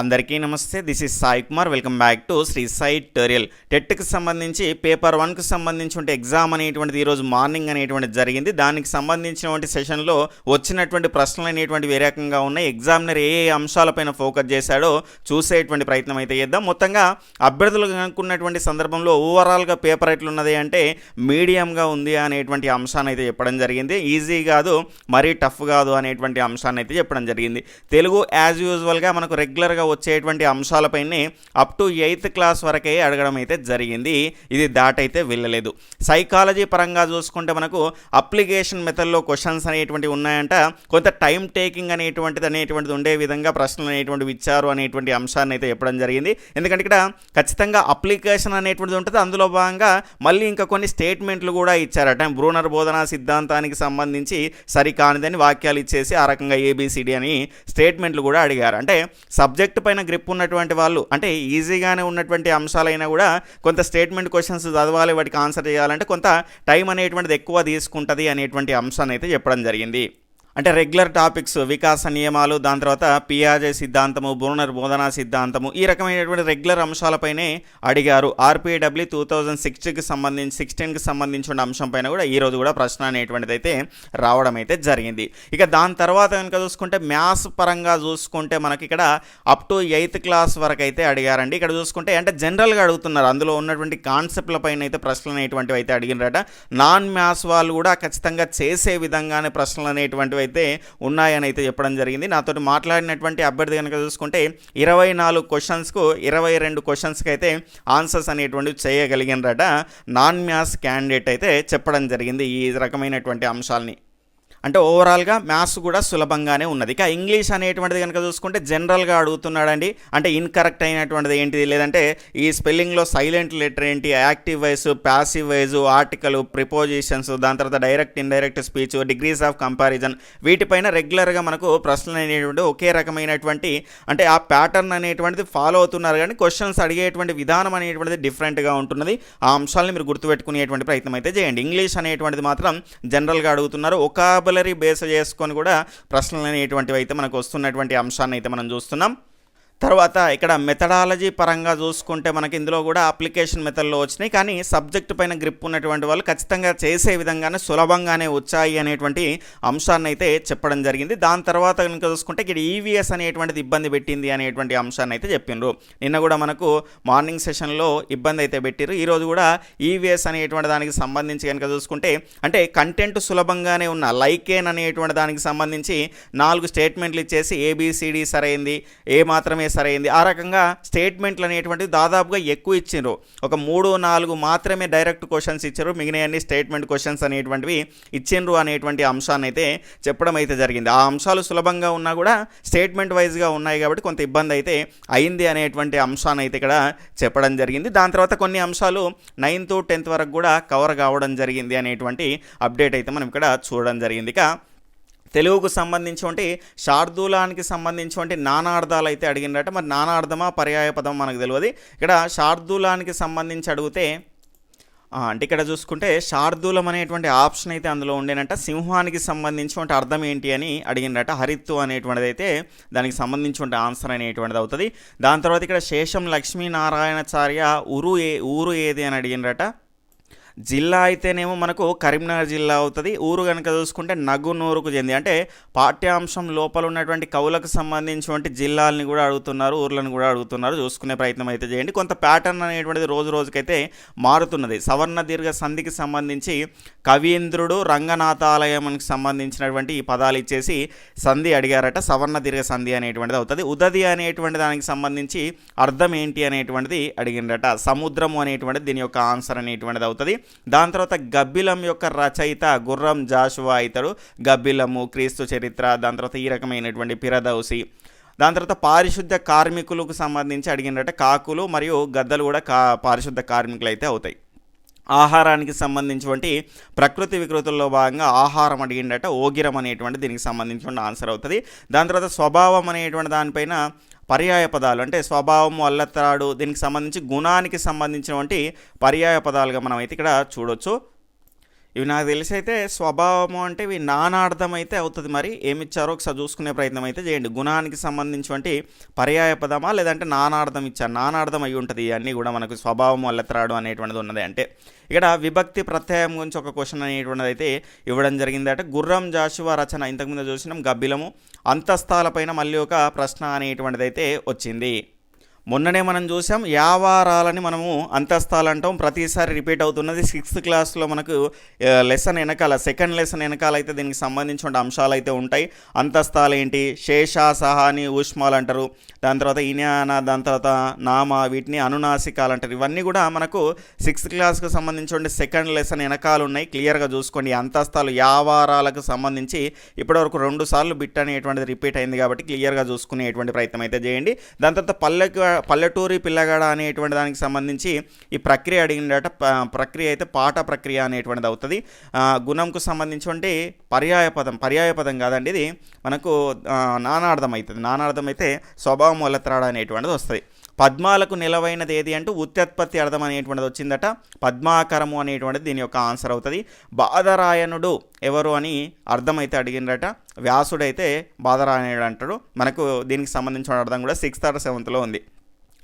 అందరికీ నమస్తే this is Sai Kumar. Welcome back to Shri Sai tutorial టెట్కి సంబంధించి paper వన్కి సంబంధించి ఎగ్జామ్ అనేటువంటిది ఈరోజు మార్నింగ్ అనేటువంటిది జరిగింది. దానికి సంబంధించినటువంటి సెషన్లో వచ్చినటువంటి ప్రశ్నలు అనేటువంటి ఏ రకంగా ఉన్నాయి ఎగ్జామినర్ ఏ ఏ అంశాలపైన ఫోకస్ చేశాడో చూసేటువంటి ప్రయత్నం అయితే చేద్దాం. మొత్తంగా అభ్యర్థులు కనుక్కున్నటువంటి సందర్భంలో ఓవరాల్గా పేపర్ ఎట్లున్నది అంటే మీడియంగా ఉంది అనేటువంటి అంశాన్ని అయితే చెప్పడం జరిగింది. ఈజీ కాదు మరీ టఫ్ కాదు అనేటువంటి అంశాన్ని అయితే చెప్పడం జరిగింది. తెలుగు యాజ్ యూజువల్గా మనకు రెగ్యులర్గా వచ్చేటువంటి అంశాలపైనే అప్ టు ఎయిత్ క్లాస్ వరకే అడగడం అయితే జరిగింది. ఇది దాటైతే వెళ్ళలేదు. సైకాలజీ పరంగా చూసుకుంటే మనకు అప్లికేషన్ మెథడ్లో క్వశ్చన్స్ అనేటువంటివి ఉన్నాయంట. కొంత టైం టేకింగ్ అనేటువంటిది అనేటువంటిది ఉండే విధంగా ప్రశ్నలు అనేటువంటివి ఇచ్చారు అనేటువంటి అంశాన్ని అయితే చెప్పడం జరిగింది. ఎందుకంటే ఇక్కడ ఖచ్చితంగా అప్లికేషన్ అనేటువంటిది ఉంటుంది. అందులో భాగంగా మళ్ళీ ఇంకా కొన్ని స్టేట్మెంట్లు కూడా ఇచ్చారట. బ్రూనర్ బోధనా సిద్ధాంతానికి సంబంధించి సరికానిదని వాక్యాలు ఇచ్చేసి ఆ రకంగా ఏబిసిడి అని స్టేట్మెంట్లు కూడా అడిగారు. అంటే సబ్జెక్ట్ పైన గ్రిప్ ఉన్నటువంటి వాళ్ళు అంటే ఈజీగానే ఉన్నటువంటి అంశాలైనా కూడా కొంత స్టేట్మెంట్ క్వశ్చన్స్ చదవాలి వాటికి ఆన్సర్ చేయాలంటే కొంత టైం అనేటువంటిది ఎక్కువ తీసుకుంటుంది అనేటువంటి అంశాన్ని అయితే చెప్పడం జరిగింది. అంటే రెగ్యులర్ టాపిక్స్ వికాస నియమాలు దాని తర్వాత పియాజే సిద్ధాంతము బోనర్ బోధనా సిద్ధాంతము ఈ రకమైనటువంటి రెగ్యులర్ అంశాలపైనే అడిగారు. ఆర్పిడబ్ల్యూ టూ థౌజండ్ సిక్స్టీకి సంబంధించి సిక్స్టీన్కి సంబంధించిన అంశం పైన కూడా ఈ రోజు కూడా ప్రశ్న అనేటువంటిది అయితే రావడం అయితే జరిగింది. ఇక దాని తర్వాత కనుక చూసుకుంటే మ్యాథ్స్ పరంగా చూసుకుంటే మనకి ఇక్కడ అప్ టు ఎయిత్ క్లాస్ వరకు అయితే అడిగారండి. ఇక్కడ చూసుకుంటే అంటే జనరల్గా అడుగుతున్నారు. అందులో ఉన్నటువంటి కాన్సెప్ట్ల పైన అయితే ప్రశ్నలు అనేటువంటివి అయితే అడిగినారట. నాన్ మ్యాథ్స్ వాళ్ళు కూడా ఖచ్చితంగా చేసే విధంగానే ప్రశ్నలు అనేటువంటివి అయితే ఉన్నాయని అయితే చెప్పడం జరిగింది. నాతో మాట్లాడినటువంటి అభ్యర్థి కనుక చూసుకుంటే ఇరవై నాలుగు క్వశ్చన్స్కు ఇరవై రెండు క్వశ్చన్స్కి అయితే ఆన్సర్స్ అనేటువంటివి చేయగలిగినరట. నాన్ మ్యాథ్స్ క్యాండిడేట్ అయితే చెప్పడం జరిగింది ఈ రకమైనటువంటి అంశాలని. అంటే ఓవరాల్గా మ్యాథ్స్ కూడా సులభంగానే ఉన్నది. ఇక ఇంగ్లీష్ అనేటువంటిది కనుక చూసుకుంటే జనరల్గా అడుగుతున్నాడండి. అంటే ఇన్కరెక్ట్ అయినటువంటిది ఏంటిది లేదంటే ఈ స్పెల్లింగ్లో సైలెంట్ లెటర్ ఏంటి active voice passive voice article prepositions దాని తర్వాత direct indirect speech degrees of comparison వీటిపైన రెగ్యులర్గా మనకు ప్రశ్నలు అనేటువంటి ఒకే రకమైనటువంటి అంటే ఆ ప్యాటర్న్ అనేటువంటిది ఫాలో అవుతున్నారు కానీ క్వశ్చన్స్ అడిగేటువంటి విధానం అనేటువంటిది డిఫరెంట్గా ఉంటున్నది. ఆ అంశాలను మీరు గుర్తుపెట్టుకునేటువంటి ప్రయత్నం అయితే చేయండి. ఇంగ్లీష్ అనేటువంటిది మాత్రం జనరల్గా అడుగుతున్నారు. ఒక వొకాబులరీ బేస్ చేసుకొని కూడా ప్రశ్నలు అనేటువంటివి అయితే మనకు వస్తున్నటువంటి అంశాన్ని అయితే మనం చూస్తున్నాం. తర్వాత ఇక్కడ మెథడాలజీ పరంగా చూసుకుంటే మనకి ఇందులో కూడా అప్లికేషన్ మెథడ్లో వచ్చినాయి. కానీ సబ్జెక్ట్ పైన గ్రిప్ ఉన్నటువంటి వాళ్ళు ఖచ్చితంగా చేసే విధంగానే సులభంగానే వచ్చాయి అనేటువంటి అంశాన్ని అయితే చెప్పడం జరిగింది. దాని తర్వాత కనుక చూసుకుంటే ఇక్కడ ఈవీఎస్ అనేటువంటిది ఇబ్బంది పెట్టింది అనేటువంటి అంశాన్ని అయితే చెప్పిండ్రు. నిన్న కూడా మనకు మార్నింగ్ సెషన్లో ఇబ్బంది అయితే పెట్టారు ఈరోజు కూడా ఈవీఎస్ అనేటువంటి దానికి సంబంధించి కనుక చూసుకుంటే అంటే కంటెంట్ సులభంగానే ఉన్న లైకేన్ అనేటువంటి దానికి సంబంధించి నాలుగు స్టేట్మెంట్లు ఇచ్చేసి ఏబిసిడి సరైంది. ఏ మాత్రమే సరైంది. ఆ రకంగా స్టేట్మెంట్లు అనేటువంటివి దాదాపుగా ఎక్కువ ఇచ్చిండ్రు. ఒక మూడు నాలుగు మాత్రమే డైరెక్ట్ క్వశ్చన్స్ ఇచ్చారు. మిగిలిన స్టేట్మెంట్ క్వశ్చన్స్ అనేటువంటివి ఇచ్చిండ్రు అనేటువంటి అంశాన్ని అయితే చెప్పడం అయితే జరిగింది. ఆ అంశాలు సులభంగా ఉన్నా కూడా స్టేట్మెంట్ వైజ్గా ఉన్నాయి కాబట్టి కొంత ఇబ్బంది అయితే అయింది అనేటువంటి అంశాన్ని అయితే ఇక్కడ చెప్పడం జరిగింది. దాని తర్వాత కొన్ని అంశాలు నైన్త్ టెన్త్ వరకు కూడా కవర్ కావడం జరిగింది అనేటువంటి అప్డేట్ అయితే మనం ఇక్కడ చూడడం జరిగింది. ఇక తెలుగుకు సంబంధించి శార్దూలానికి సంబంధించి నానార్థాలు అయితే అడిగినట్ట మరి నానార్థమా పర్యాయ పదం మనకు తెలియదు. ఇక్కడ శార్దూలానికి సంబంధించి అడిగితే అంటే ఇక్కడ చూసుకుంటే శార్దూలం అనేటువంటి ఆప్షన్ అయితే అందులో ఉండేనట. సింహానికి సంబంధించిన అర్థం ఏంటి అని అడిగినట హరిత్తు అనేటువంటిది అయితే దానికి సంబంధించిన ఆన్సర్ అనేటువంటిది అవుతుంది. దాని తర్వాత ఇక్కడ శేషం లక్ష్మీనారాయణచార్య ఊరు ఏ ఊరు ఏది అని అడిగినట జిల్లా అయితేనేమో మనకు కరీంనగర్ జిల్లా అవుతుంది. ఊరు కనుక చూసుకుంటే నగునూరుకు చెంది అంటే పాఠ్యాంశం లోపల ఉన్నటువంటి కవులకు సంబంధించినటువంటి జిల్లాలని కూడా అడుగుతున్నారు ఊర్లను కూడా అడుగుతున్నారు. చూసుకునే ప్రయత్నం అయితే చేయండి. కొంత ప్యాటర్న్ అనేటువంటిది రోజు రోజుకైతే మారుతున్నది. సవర్ణ దీర్ఘ సంధికి సంబంధించి కవీంద్రుడు రంగనాథాలయంకి సంబంధించినటువంటి ఈ పదాలు ఇచ్చేసి సంధి అడిగారట. సవర్ణ దీర్ఘ సంధి అనేటువంటిది అవుతుంది. ఉదది అనేటువంటి దానికి సంబంధించి అర్థం ఏంటి అనేటువంటిది అడిగిండట సముద్రము అనేటువంటిది దీని యొక్క ఆన్సర్ అనేటువంటిది అవుతుంది. దాని తర్వాత గబ్బిలం యొక్క రచయిత గుర్రం జాషువా అవుతాడు గబ్బిలము క్రీస్తు చరిత్ర దాని తర్వాత ఈ రకమైనటువంటి పిరదౌసి. దాని తర్వాత పారిశుద్ధ కార్మికులకు సంబంధించి అడిగినట్టే కాకులు మరియు గద్దలు కూడా కా పారిశుద్ధ కార్మికులు అయితే అవుతాయి. ఆహారానికి సంబంధించినటువంటి ప్రకృతి వికృతుల్లో భాగంగా ఆహారం అడిగిండట ఓగిరం అనేటువంటి దీనికి సంబంధించిన ఆన్సర్ అవుతుంది. దాని తర్వాత స్వభావం అనేటువంటి దానిపైన పర్యాయ పదాలు. అంటే స్వభావం అల్లత్రాడు దీనికి సంబంధించి గుణానికి సంబంధించినటువంటి పర్యాయ పదాలుగా మనం అయితే ఇక్కడ చూడొచ్చు. ఇవి నాకు తెలిసి అయితే స్వభావము అంటే ఇవి నానార్థం అయితే అవుతుంది మరి. ఏమి ఇచ్చారో ఒకసారి చూసుకునే ప్రయత్నం అయితే చేయండి. గుణానికి సంబంధించినటువంటి పర్యాయ పదమా లేదంటే నానార్థం ఇచ్చారు. నానార్థం అయి ఉంటుంది. ఇవన్నీ కూడా మనకు స్వభావం అల్లెత్తరాడు అనేటువంటిది ఉన్నది అంటే. ఇక్కడ విభక్తి ప్రత్యయం గురించి ఒక క్వశ్చన్ అనేటువంటిది అయితే ఇవ్వడం జరిగింది అంటే గుర్రం జాషువా రచన ఇంతకుముందు చూసినాం. గబ్బిలము అంతస్తాలపైన మళ్ళీ ఒక ప్రశ్న అనేటువంటిది అయితే వచ్చింది. మొన్ననే మనం చూసాం యావారాలని మనము అంతస్తాలు అంటాం ప్రతిసారి రిపీట్ అవుతున్నది సిక్స్త్ క్లాస్లో మనకు లెసన్ వెనకాల సెకండ్ లెసన్ వెనకాల అయితే దీనికి సంబంధించిన అంశాలు అయితే ఉంటాయి. అంతస్తాలు ఏంటి? శేష సహాని ఊష్మాలు అంటారు. దాని తర్వాత ఇన్యాన దాని తర్వాత నామ వీటిని అనునాసికాలు అంటారు ఇవన్నీ కూడా మనకు సిక్స్త్ క్లాస్కి సంబంధించిన సెకండ్ లెసన్ వెనకాలు ఉన్నాయి క్లియర్గా చూసుకోండి. అంతస్తాలు యావారాలకు సంబంధించి ఇప్పటివరకు రెండు సార్లు బిట్ అనేటువంటిది రిపీట్ అయింది కాబట్టి క్లియర్గా చూసుకునేటువంటి ప్రయత్నం అయితే చేయండి. దాని తర్వాత పల్లెకు పల్లెటూరి పిల్లగాడ అనేటువంటి దానికి సంబంధించి ఈ ప్రక్రియ అడిగినట ప్రక్రియ అయితే పాట ప్రక్రియ అనేటువంటిది అవుతుంది. గుణంకు సంబంధించి పర్యాయ పదం పర్యాయ పదం కాదండి ఇది. మనకు నానార్థం అవుతుంది నానార్థం అయితే స్వభావం వలత్రాడ అనేటువంటిది వస్తుంది. పద్మాలకు నిలవైనది ఏది అంటూ ఉత్పత్తి అర్థం అనేటువంటిది వచ్చిందట. పద్మాకరము అనేటువంటిది దీని యొక్క ఆన్సర్ అవుతుంది. బాధరాయణుడు ఎవరు అని అర్థమైతే అడిగినరట వ్యాసుడైతే బాధరాయణుడు అంటాడు. మనకు దీనికి సంబంధించిన అర్థం కూడా సిక్స్త్ ఆర్ సెవెంత్లో ఉంది.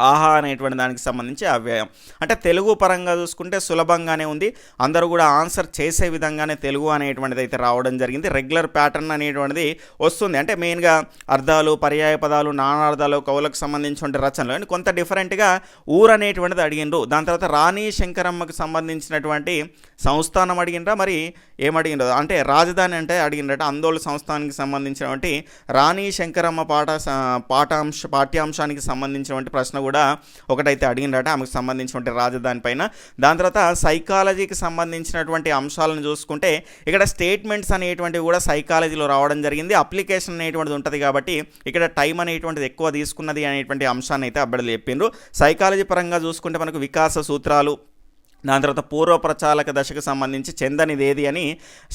ఆహా అనేటువంటి దానికి సంబంధించి అవ్యయం అంటే తెలుగు పరంగా చూసుకుంటే సులభంగానే ఉంది. అందరూ కూడా ఆన్సర్ చేసే విధంగానే తెలుగు అనేటువంటిది అయితే రావడం జరిగింది. రెగ్యులర్ ప్యాటర్న్ అనేటువంటిది వస్తుంది. అంటే మెయిన్గా అర్థాలు పర్యాయ పదాలు నానార్థాలు కవులకు సంబంధించిన రచనలు. అని కొంత డిఫరెంట్గా ఊరు అనేటువంటిది అడిగిండ్రు. దాని తర్వాత రాణి శంకరమ్మకు సంబంధించినటువంటి సంస్థానం అడిగినరా మరి ఏమడిగిండ్రు? అంటే రాజధాని అంటే అడిగినరట అందోళ సంస్థానికి సంబంధించినటువంటి రాణి శంకరమ్మ పాఠ పాఠాంశ పాఠ్యాంశానికి సంబంధించినటువంటి ప్రశ్న కూడా ఒకటైతే అడిగినట ఆమెకు సంబంధించినటువంటి రాజధాని పైన. దాని తర్వాత సైకాలజీకి సంబంధించినటువంటి అంశాలను చూసుకుంటే ఇక్కడ స్టేట్మెంట్స్ అనేటువంటివి కూడా సైకాలజీలో రావడం జరిగింది. అప్లికేషన్ అనేటువంటిది ఉంటుంది కాబట్టి ఇక్కడ టైం అనేటువంటిది ఎక్కువ తీసుకున్నది అనేటువంటి అంశాన్ని అయితే అబ్బడలు చెప్పిండ్రు. సైకాలజీ పరంగా చూసుకుంటే మనకు వికాస సూత్రాలు దాని తర్వాత పూర్వప్రచాలక దశకు సంబంధించి చెందనిది ఏది అని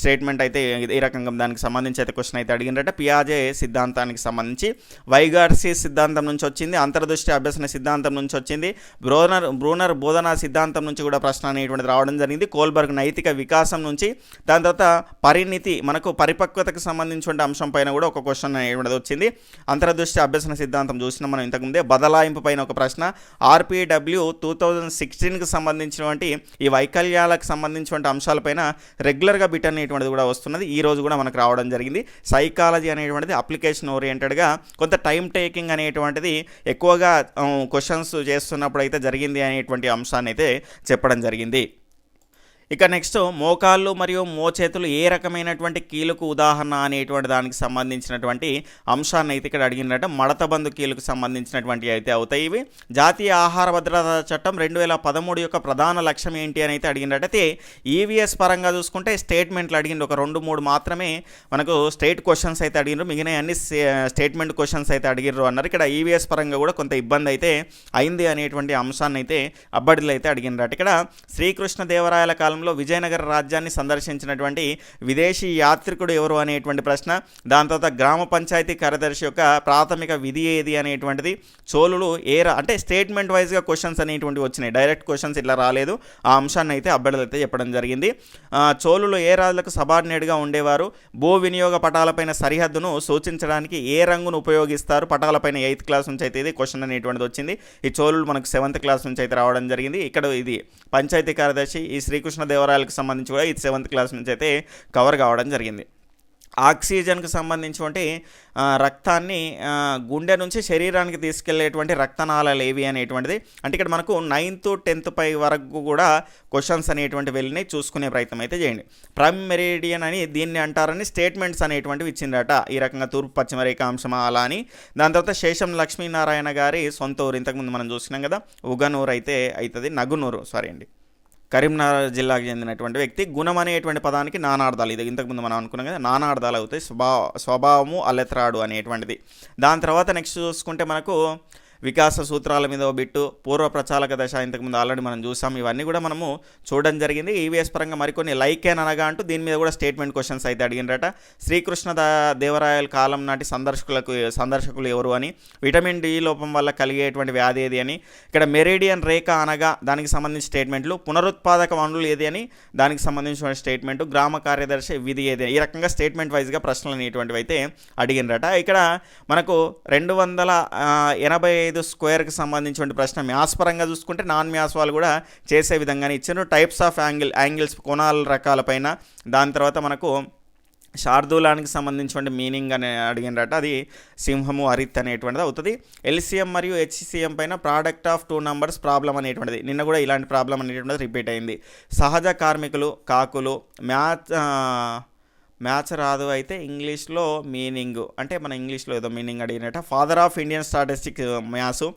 స్టేట్మెంట్ అయితే ఈ రకంగా దానికి సంబంధించి అయితే క్వశ్చన్ అయితే అడిగినట్ట పియాజే సిద్ధాంతానికి సంబంధించి వైగార్సీ సిద్ధాంతం నుంచి వచ్చింది అంతర్దృష్టి అభ్యసన సిద్ధాంతం నుంచి వచ్చింది బ్రోనర్ బ్రూనర్ బోధనా సిద్ధాంతం నుంచి కూడా ప్రశ్న అనేటువంటిది రావడం జరిగింది. కోల్బర్గ్ నైతిక వికాసం నుంచి దాని తర్వాత పరిణితి మనకు పరిపక్వతకు సంబంధించిన అంశం పైన కూడా ఒక క్వశ్చన్ అనేటువంటిది వచ్చింది. అంతర్దృష్టి అభ్యసన సిద్ధాంతం చూసిన మనం ఇంతకుముందే బదలాయింపు పైన ఒక ప్రశ్న. ఆర్పిడబ్ల్యూ టూ థౌజండ్ సిక్స్టీన్కి సంబంధించినటువంటి ఈ వైకల్యాలకు సంబంధించినటువంటి అంశాలపైన రెగ్యులర్గా బిట్ అనేటువంటిది కూడా వస్తున్నది. ఈ రోజు కూడా మనకు రావడం జరిగింది. సైకాలజీ అనేటువంటిది అప్లికేషన్ ఓరియంటెడ్గా కొంత టైం టేకింగ్ అనేటువంటిది ఎక్కువగా క్వశ్చన్స్ చేస్తున్నప్పుడు అయితే జరిగింది అనేటువంటి అంశాన్ని అయితే చెప్పడం జరిగింది. ఇక నెక్స్ట్ మోకాళ్ళు మరియు మోచేతులు ఏ రకమైనటువంటి కీలుకు ఉదాహరణ అనేటువంటి దానికి సంబంధించినటువంటి అంశాన్ని అయితే ఇక్కడ అడిగినట్టు మడతబందు కీలుకు సంబంధించినటువంటి అయితే అవుతాయి ఇవి. జాతీయ ఆహార భద్రతా చట్టం రెండు వేల పదమూడు యొక్క ప్రధాన లక్ష్యం ఏంటి అని అయితే అడిగినట్టయితే ఈవీఎస్ పరంగా చూసుకుంటే స్టేట్మెంట్లు అడిగింది ఒక రెండు మూడు మాత్రమే మనకు స్టేట్ క్వశ్చన్స్ అయితే అడిగినారు మిగిలిన అన్ని స్టేట్మెంట్ క్వశ్చన్స్ అయితే అడిగిర్రు అన్నారు. ఇక్కడ ఈవీఎస్ పరంగా కూడా కొంత ఇబ్బంది అయితే అయింది అనేటువంటి అంశాన్ని అయితే అబ్బడిలు అయితే అడిగినరట ఇక్కడ శ్రీకృష్ణ దేవరాయల కాలంలో విజయనగర రాజ్యాన్ని సందర్శించినటువంటి విదేశీ యాత్రికుడు ఎవరు అనేటువంటి ప్రశ్న. దాని తర్వాత గ్రామ పంచాయతీ కార్యదర్శి యొక్క ప్రాథమిక విధి ఏది అనేటువంటిది. చోళులు ఏ రా- అంటే స్టేట్మెంట్ వైజ్గా క్వశ్చన్స్ అనేటువంటివి వచ్చినాయి. డైరెక్ట్ క్వశ్చన్స్ ఇట్లా రాలేదు. ఆ అంశాన్ని అయితే అభ్యర్థులు అయితే చెప్పడం జరిగింది. చోళులు ఏ రాజులకు సబార్డినేట్గా ఉండేవారు? భూ వినియోగ పటాలపైన సరిహద్దును సూచించడానికి ఏ రంగును ఉపయోగిస్తారు? పటాలపైన ఎయిత్ క్లాస్ నుంచి అయితే ఇది క్వశ్చన్ అనేటువంటిది వచ్చింది. ఈ చోళులు మనకు సెవెంత్ క్లాస్ నుంచి అయితే రావడం జరిగింది. ఇక్కడ ఇది పంచాయతీ కార్యదర్శి ఈ శ్రీకృష్ణ దేవరాయలకు సంబంధించి కూడా ఇది సెవెంత్ క్లాస్ నుంచి అయితే కవర్ కావడం జరిగింది. ఆక్సిజన్కి సంబంధించి రక్తాన్ని గుండె నుంచి శరీరానికి తీసుకెళ్ళేటువంటి రక్తనాళాలు ఏవి అనేటువంటిది అంటే ఇక్కడ మనకు నైన్త్ టెన్త్ పై వరకు కూడా క్వశ్చన్స్ అనేటువంటి వెళ్ళినాయి చూసుకునే ప్రయత్నం అయితే చేయండి. ప్రైమ్ మెరిడియన్ అని దీన్ని అంటారని స్టేట్మెంట్స్ అనేటువంటివి ఇచ్చిందట ఈ రకంగా తూర్పు పశ్చిమ రేఖాంశమా అలా అని. దాని తర్వాత శేషం లక్ష్మీనారాయణ గారి సొంత ఊరు ఇంతకుముందు మనం చూసినాం కదా ఉగనూరు అయితే అవుతుంది నగునూరు సారీ అండి. కరీంనగర్ జిల్లాకు చెందినటువంటి వ్యక్తి గుణం అనేటువంటి పదానికి నానార్థాలు ఇది ఇంతకుముందు మనం అనుకున్నాం కదా నానార్థాలు అవుతాయి. స్వభావ స్వభావము అలెత్రాడు అనేటువంటిది. దాని తర్వాత నెక్స్ట్ చూసుకుంటే మనకు వికాస సూత్రాల మీద బిట్టు పూర్వ ప్రచాలక దశ ఇంతకుముందు ఆల్రెడీ మనం చూసాం. ఇవన్నీ కూడా మనము చూడడం జరిగింది. ఈవీఎస్ పరంగా మరికొన్ని లైక్ ఏన్ అనగా అంటూ దీని మీద కూడా స్టేట్మెంట్ క్వశ్చన్స్ అయితే అడిగినరట. శ్రీకృష్ణ దేవరాయల కాలం నాటి సందర్శకులకు సందర్శకులు ఎవరు అని విటమిన్ డి లోపం వల్ల కలిగేటువంటి వ్యాధి ఏది అని ఇక్కడ మెరేడియన్ రేఖ అనగా దానికి సంబంధించిన స్టేట్మెంట్లు పునరుత్పాదక వనరులు ఏది అని దానికి సంబంధించిన స్టేట్మెంట్ గ్రామ కార్యదర్శి విధి ఏది ఈ రకంగా స్టేట్మెంట్ వైజ్గా ప్రశ్నలు అనేటువంటివి అయితే అడిగినరట. ఇక్కడ మనకు రెండు వందల ఎనభై ఐదు స్క్వేర్కి సంబంధించిన ప్రశ్న మ్యాస్ పరంగా చూసుకుంటే నాన్ మ్యాస్ వాళ్ళు కూడా చేసే విధంగానే ఇచ్చారు. టైప్స్ ఆఫ్ యాంగిల్ యాంగిల్స్ కోణాల రకాలపైన దాని తర్వాత మనకు శార్దూలానికి సంబంధించిన మీనింగ్ అని అడిగినరట. అది సింహము హరిత్ అనేటువంటిది అవుతుంది. ఎల్సిఎం మరియు హెచ్సిఎం పైన product of two numbers problem అనేటువంటిది. నిన్న కూడా ఇలాంటి ప్రాబ్లం అనేటువంటిది రిపీట్ అయింది. సహజ కార్మికులు కాకులు మ్యాథ్ మ్యాథ్స్ రాదు అయితే ఇంగ్లీష్లో మీనింగ్ అంటే మన ఇంగ్లీష్లో ఏదో meaning అడిగినట్ట. Father of Indian statistic maths.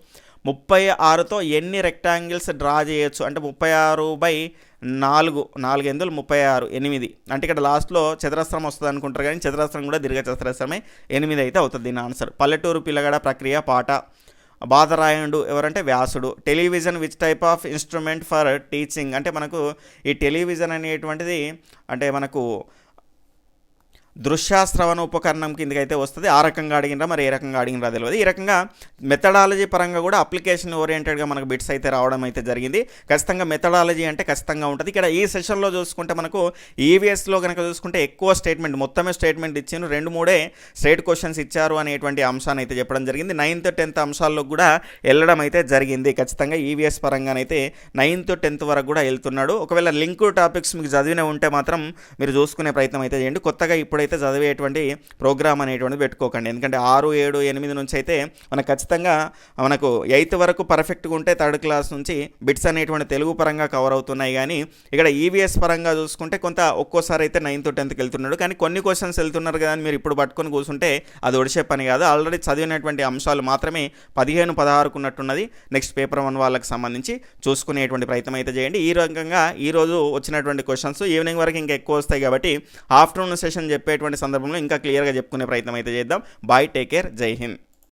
ముప్పై ఆరుతో ఎన్ని రెక్టాంగిల్స్ డ్రా చేయొచ్చు? అంటే ముప్పై ఆరు బై నాలుగు నాలుగు ఎందులు ముప్పై ఆరు? ఎనిమిది. అంటే ఇక్కడ లాస్ట్లో చతురస్రం వస్తుంది అనుకుంటారు కానీ చతురస్రం కూడా దీర్ఘ చతురస్రమే. ఎనిమిది అయితే అవుతుంది దీని ఆన్సర్ పల్లెటూరు పిల్లగడ ప్రక్రియ పాట. బాధరాయుడు ఎవరంటే వ్యాసుడు. Television which type of instrument for teaching అంటే మనకు ఈ టెలివిజన్ అనేటువంటిది అంటే మనకు దృశ్యాశ్రవణ ఉపకరణం కిందకి అయితే వస్తుంది. ఆ రకంగా అడిగినరా మరి ఏ రకంగా అడిగినరా తెలియదు ఈ రకంగా మెథడాలజీ పరంగా కూడా అప్లికేషన్ ఓరియంటెడ్గా మనకు బిట్స్ అయితే రావడం అయితే జరిగింది. ఖచ్చితంగా మెథడాలజీ అంటే ఖచ్చితంగా ఉంటుంది. ఇక్కడ ఈ సెషన్లో చూసుకుంటే మనకు ఈవీఎస్లో కనుక చూసుకుంటే ఎక్కువ స్టేట్మెంట్ మొత్తమే స్టేట్మెంట్ ఇచ్చాను రెండు మూడే స్టేట్ క్వశ్చన్స్ ఇచ్చారు అనేటువంటి అంశాన్ని అయితే చెప్పడం జరిగింది. నైన్త్ టెన్త్ అంశాల్లో కూడా వెళ్ళడం అయితే జరిగింది. ఖచ్చితంగా ఈవీఎస్ పరంగానైతే నైన్త్ టెన్త్ వరకు కూడా వెళ్తున్నాడు. ఒకవేళ లింక్ టాపిక్స్ మీకు చదివిన ఉంటే మాత్రం మీరు చూసుకునే ప్రయత్నం అయితే చేయండి. కొత్తగా ఇప్పుడు ఎప్పుడైతే చదివేటువంటి ప్రోగ్రామ్ అనేటువంటిది పెట్టుకోకండి. ఎందుకంటే ఆరు ఏడు ఎనిమిది నుంచి అయితే మనకు ఖచ్చితంగా మనకు ఎయిత్ వరకు పర్ఫెక్ట్గా ఉంటే థర్డ్ క్లాస్ నుంచి బిట్స్ అనేటువంటి తెలుగు పరంగా కవర్ అవుతున్నాయి. కానీ ఇక్కడ ఈవీఎస్ పరంగా చూసుకుంటే కొంత ఒక్కోసారి అయితే నైన్త్ టెన్త్కి వెళ్తున్నాడు. కానీ కొన్ని క్వశ్చన్స్ వెళ్తున్నారు కదా అని మీరు ఇప్పుడు పట్టుకొని కూర్చుంటే అది ఒడిసే పని కాదు. ఆల్రెడీ చదివినటువంటి అంశాలు మాత్రమే పదిహేను పదహారుకు ఉన్నట్టున్నది. నెక్స్ట్ పేపర్ వన్ వాళ్ళకి సంబంధించి చూసుకునేటువంటి ప్రయత్నం అయితే చేయండి. ఈ రకంగా ఈ రోజు వచ్చినటువంటి క్వశ్చన్స్ ఈవినింగ్ వరకు ఇంకా ఎక్కువ వస్తాయి కాబట్టి ఆఫ్టర్నూన్ సెషన్ చెప్పి చెప్పేటువంటి సందర్భంలో ఇంకా క్లియర్గా చెప్పుకునే ప్రయత్నం అయితే చేద్దాం. బాయ్ టేక్ కేర్ జై హింద్.